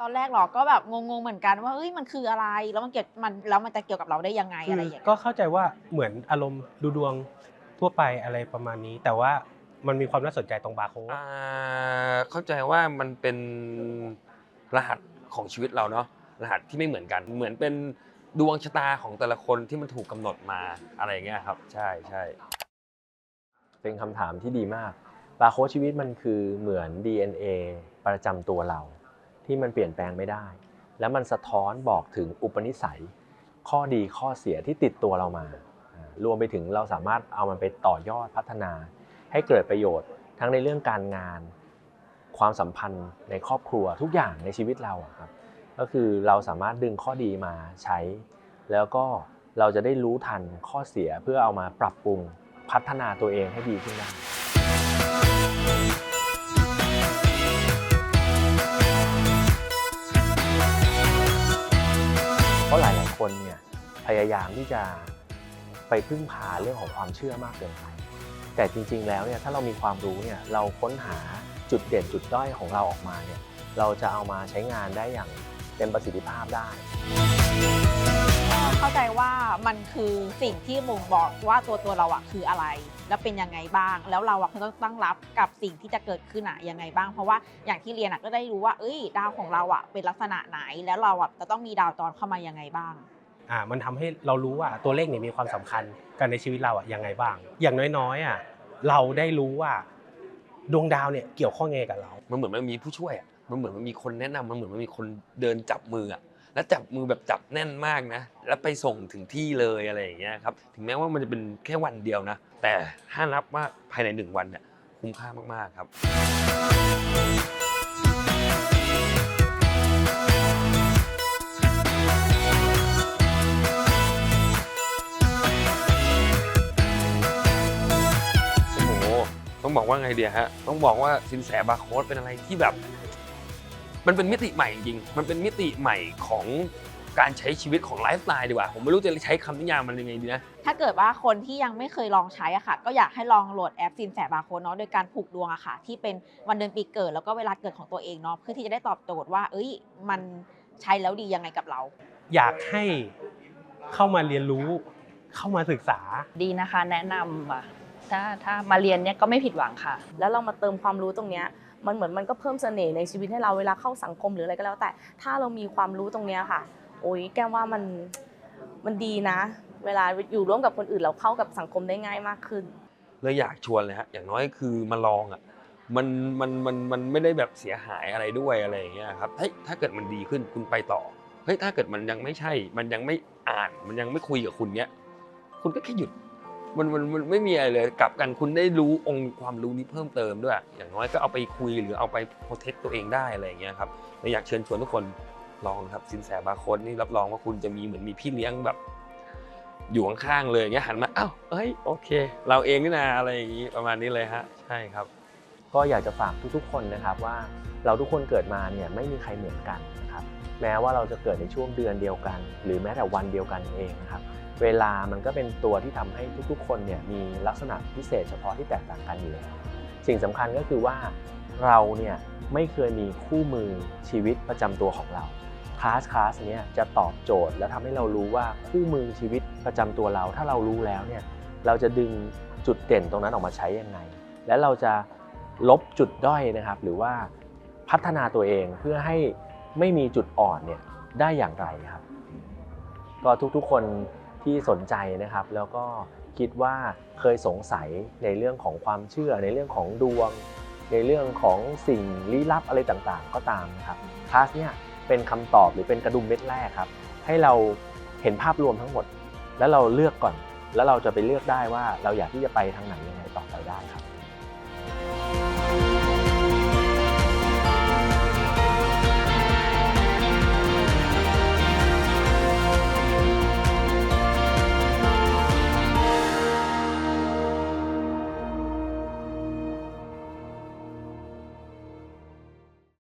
ตอนแรกเราก็แบบงงๆเหมือนกันว่าเอ้ยมันคืออะไรแล้วมันเกี่ยวมันแล้วมันจะเกี่ยวกับเราได้ยังไงอะไรอย่างเงี้ยก็เข้าใจว่าเหมือนอารมณ์ดูดวงทั่วไปอะไรประมาณนี้ แต่ว่ามันมีความน่าสนใจตรงบาร์โค้ดอ่าเข้าใจว่ามันเป็นรหัสของชีวิตเราเนาะรหัสที่ไม่เหมือนกัน เหมือนเป็นดวงชะตาของแต่ละคนที่มันถูกกำหนดมาอะไรอย่างเงี้ยครับ ใช่ใช่เป็นคำถามที่ดีมากบาร์โค้ดชีวิตมันคือเหมือน DNA ประจำตัวเรา ที่มันเปลี่ยนแปลงไม่ได้ แล้วมันสะท้อนบอกถึงอุปนิสัย ข้อดีข้อเสียที่ติดตัวเรามา รวมไปถึงเราสามารถเอามันไปต่อยอดพัฒนา ให้เกิดประโยชน์ ทั้งในเรื่องการงาน ความสัมพันธ์ในครอบครัวทุกอย่างในชีวิตเราครับก็คือเราสามารถดึงข้อดีมาใช้ แล้วก็เราจะได้รู้ทันข้อเสียเพื่อเอามาปรับปรุงพัฒนาตัวเองให้ดีขึ้นได้ คนเนี่ยพยายามที่จะไปพึ่งพาเรื่องของความเชื่อมากเกินไปแต่จริงๆแล้วเนี่ยถ้าเรามีความรู้เนี่ยเราค้นหาจุดเด่นจุดด้อยของเราออกมาเนี่ยเราจะเอามาใช้งานได้อย่างเต็มประสิทธิภาพได้ เข้าใจว่ามันคือสิ่งที่บ่งบอกว่าตัวตัวเราอะคืออะไร แล้วเป็นยังไงบ้าง แล้วเราอะก็ต้องตั้งรับกับสิ่งที่จะเกิดขึ้นอะยังไงบ้าง เพราะว่าอย่างที่เรียนอะก็ได้รู้ว่าเอ้ยดาวของเราอะเป็นลักษณะไหน แล้วเราอะจะต้องมีดาวจรเข้ามายังไงบ้าง อ่ามันทำให้เรารู้ว่าตัวเลขเนี่ยมีความสำคัญกันในชีวิตเราอะยังไงบ้าง อย่างน้อยๆอะเราได้รู้ว่าดวงดาวเนี่ยเกี่ยวข้องไงกับเรา มันเหมือนมันมีผู้ช่วยอะมันเหมือนมันมีคนแนะนำมันเหมือนมันมีคนเดินจับมืออะแล้วจับมือแบบจับแน่นมากนะ แล้วไปส่งถึงที่เลยอะไรอย่างเงี้ยครับ ถึงแม้ว่ามันจะเป็นแค่วันเดียวนะ แต่ถ้านับว่าภายในหนึ่งวันเนี่ยคุ้มค่ามากๆครับ บอกว่าไงเดียฮะต้องบอกว่าสินแสบาร์โค้ดเป็นอะไรที่แบบ มันเป็นมิติใหม่จริงๆมันเป็นมิติใหม่ของการใช้ชีวิตของไลฟ์สไตล์ดีกว่า ผมไม่รู้จะใช้คำนิยามมันยังไงดีนะ ถ้าเกิดว่าคนที่ยังไม่เคยลองใช้อะค่ะ ก็อยากให้ลองโหลดแอปซินแสบาร์โค้ดเนาะ โดยการผูกดวงอะค่ะ ที่เป็นวันเดือนปีเกิด แล้วก็เวลาเกิดของตัวเองเนาะ เพื่อที่จะได้ตอบโจทย์ว่า เอ้ย มันใช้แล้วดียังไงกับเรา อยากให้เข้ามาเรียนรู้ เข้ามาศึกษา ดีนะคะ แนะนำว่ะ ถ้าถ้ามาเรียนเนี่ยก็ไม่ผิดหวังค่ะ แล้วเรามาเติมความรู้ตรงเนี้ยมันเหมือนมันก็เพิ่มเสน่ห์ในชีวิตให้เราเวลาเข้าสังคมหรืออะไรก็แล้ว แต่ถ้าเรามีความรู้ตรงเนี้ยค่ะ โอ้ยแก้มว่ามันมันดีนะ เวลาอยู่ร่วมกับคนอื่นเราเข้ากับสังคมได้ง่ายมากขึ้นเลยอยากชวนเลยฮะอย่างน้อยคือมาลองอะมันมันมันมันไม่ได้แบบเสียหายอะไรด้วยอะไรอย่างเงี้ยครับเฮ้ยถ้าเกิดมันดีขึ้นคุณไปต่อเฮ้ยถ้าเกิดมันยังไม่ใช่ มันยังไม่อ่านมันยังไม่คุยกับคุณเนี้ยคุณก็แค่หยุด มันมันมันไม่มีอะไรเลยกลับกันคุณได้รู้องค์ความรู้นี้เพิ่มเติมด้วย อย่างน้อยก็เอาไปคุยหรือเอาไปโปรเทคตัวเองได้อะไรอย่างเงี้ยครับเลยอยากเชิญชวนทุกคนลองครับสินแสบาโค้ดนี่รับรองว่าคุณจะมีเหมือนมีพี่เลี้ยงแบบอยู่ข้างๆเลยอย่างเงี้ยหันมาอ้าวเอ้ยโอเค เราเองนี่นาอะไรอย่างงี้ประมาณนี้เลยฮะใช่ครับ ก็อยากจะฝากทุกๆ คนนะครับว่าเราทุกคนเกิดมาเนี่ยไม่มีใครเหมือนกันนะครับ แม้ว่าเราจะเกิดในช่วงเดือนเดียวกัน หรือแม้แต่วันเดียวกันเองนะครับเวลามันก็เป็นตัวที่ทำให้ทุกๆ คนเนี่ยมีลักษณะพิเศษเฉพาะที่แตกต่างกันอยู่แล้วสิ่งสำคัญก็คือว่าเราเนี่ยไม่เคยมีคู่มือชีวิตประจำตัวของเราคลาสคลาสเนี้ยจะตอบโจทย์ และทำให้เรารู้ว่าคู่มือชีวิตประจำตัวเรา ถ้าเรารู้แล้วเนี่ยเราจะดึงจุดเด่นตรงนั้นออกมาใช้ยังไง และเราจะลบจุดด้อยนะครับ หรือว่าพัฒนาตัวเองเพื่อให้ ไม่มีจุดอ่อนเนี่ยได้อย่างไรครับ ก็ทุกๆคนที่สนใจนะครับ แล้วก็คิดว่าเคยสงสัยในเรื่องของความเชื่อ ในเรื่องของดวง ในเรื่องของสิ่งลี้ลับอะไรต่างๆ ก็ตามนะครับคลาสเนี่ยเป็นคำตอบหรือเป็นกระดุมเม็ดแรกครับ ให้เราเห็นภาพรวมทั้งหมด แล้วเราเลือกก่อน แล้วเราจะไปเลือกได้ว่าเราอยากที่จะไปทางไหนยังไงต่อไปได้ครับ